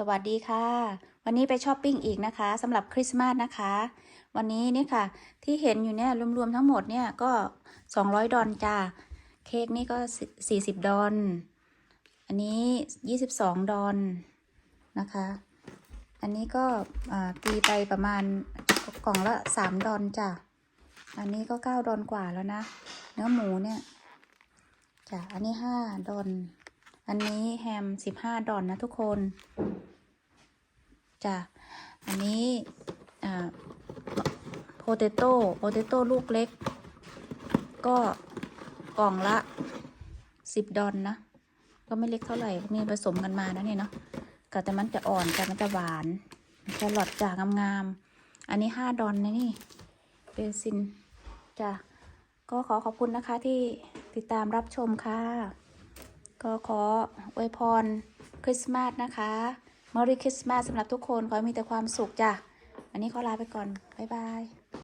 สวัสดีค่ะ วันนี้ไปช้อปปิ้งอีกนะคะสำหรับคริสต์มาสนะคะ วันนี้นี่ค่ะ ที่เห็นอยู่เนี่ยรวมๆทั้งหมดเนี่ยก็ 200 ดอลจ้าเค้กนี่ก็ 40 ดอลอันนี้ 22 ดอลนะคะ อันนี้ก็อ่าตีไปประมาณกล่องละ 3 ดอลจ้ะอันนี้ก็ 9 ดอลกว่าแล้วนะ เนื้อหมูเนี่ยจ้ะอันนี้ 5 ดอล อันนี้แฮม15ดอลนะทุกคนจ้ะอันนี้อ่าโพเตโต้โพเตโต้ลูกเล็ก ก็กล่องละสิบดอนนะ ก็ไม่เล็กเท่าไหร่ มีผสมกันมานะเนี่ยเนาะก็แต่มันจะอ่อนแต่มันจะหวานแครอทจากงามๆ อันนี้ห้าดอนนะนี่เบซินจ้ะก็ขอขอบคุณนะคะที่ติดตามรับชมค่ะ ก็ขออวยพรคริสต์มาสนะคะมอริคริสต์มาสสำหรับทุกคน ขอให้มีแต่ความสุขจ้ะ วันนี้ขอลาไปก่อน บ๊ายบาย